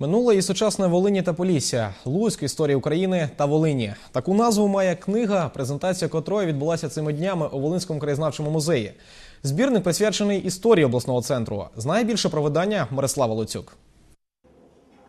Минуле і сучасне Волині та Полісся, Луцьк, історія України та Волині. Таку назву має книга, презентація котрої відбулася цими днями у Волинському краєзнавчому музеї. Збірник присвячений історії обласного центру. Знає більше про видання Мирослава Луцюк.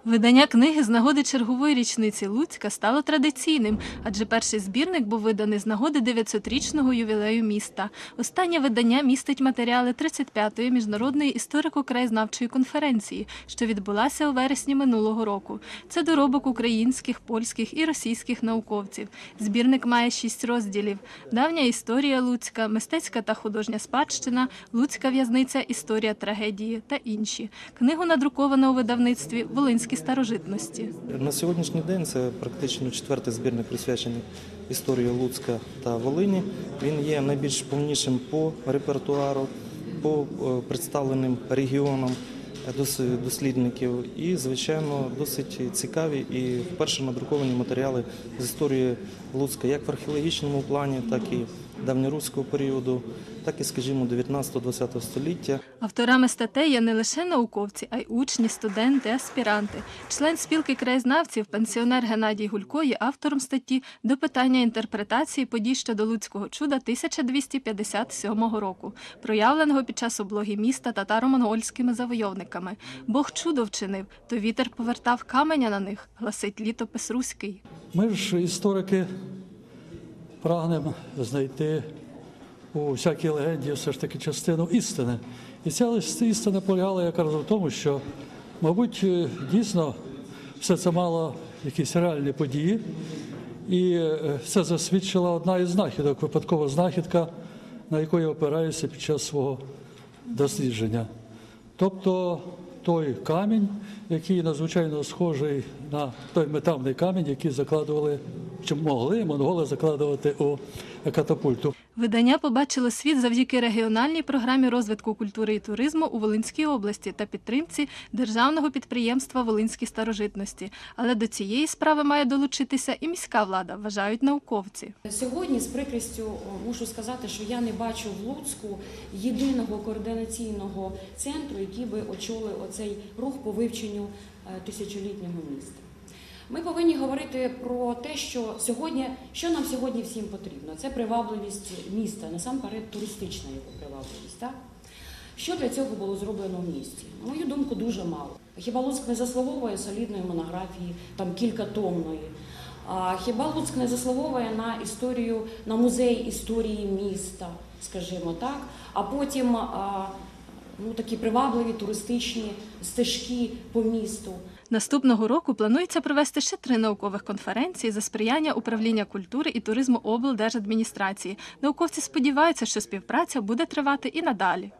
Видання книги з нагоди чергової річниці Луцька стало традиційним, адже перший збірник був виданий з нагоди 900-річного ювілею міста. Останнє видання містить матеріали 35-ї міжнародної історико-краєзнавчої конференції, що відбулася у вересні минулого року. Це доробок українських, польських і російських науковців. Збірник має шість розділів: давня історія Луцька, мистецька та художня спадщина, Луцька в'язниця, історія трагедії та інші. Книгу надруковано у видавництві Волинські старожитності. На сьогоднішній день це практично четвертий збірник присвячений історії Луцька та Волині. Він є найбільш повнішим по репертуару, по е, представленим регіонам дослідників і, звичайно, досить цікаві і вперше надруковані матеріали з історії Луцька як в археологічному плані, так і давньоруського періоду, так і, скажімо, 19-20 століття. Авторами статей є не лише науковці, а й учні, студенти, аспіранти. Член спілки краєзнавців, пенсіонер Геннадій Гулько є автором статті до питання інтерпретації подій щодо Луцького чуда 1257 року, проявленого під час облоги міста татаро-монгольськими завойовниками. Бог чудо вчинив, то вітер повертав каменя на них, гласить літопис руський. Ми ж, історики, прагнемо знайти у всякій легенді все ж таки частину істини. І ця істина полягала якраз в тому, що, мабуть, е, дійсно все це мало якісь реальні події, і е, це засвідчила одна із знахідок, випадкова знахідка, на яку я опираюся під час свого дослідження. Тобто той камінь, який надзвичайно схожий на той метавний камінь, який закладували, чи могли монголи закладувати у катапульту. Видання побачило світ завдяки регіональній програмі розвитку культури і туризму у Волинській області та підтримці державного підприємства Волинські старожитності. Але до цієї справи має долучитися і міська влада, вважають науковці. Сьогодні з прикрістю мушу сказати, що я не бачу в Луцьку єдиного координаційного центру, який би очолив оцей рух по вивченню е, тисячолітнього міста. Ми повинні говорити про те, що сьогодні, що нам сьогодні всім потрібно. Це привабливість міста, насамперед туристична його привабливість. Так? Що для цього було зроблено в місті? На мою думку, дуже мало. Хіба Луцьк не заслуговує солідної монографії, там кількатомної? А хіба Луцьк не заслуговує на історію, на музей історії міста, скажімо так, а потім ну, такі привабливі туристичні стежки по місту. Наступного року планується провести ще три наукових конференції за сприяння управління культури і туризму облдержадміністрації. Науковці сподіваються, що співпраця буде тривати і надалі.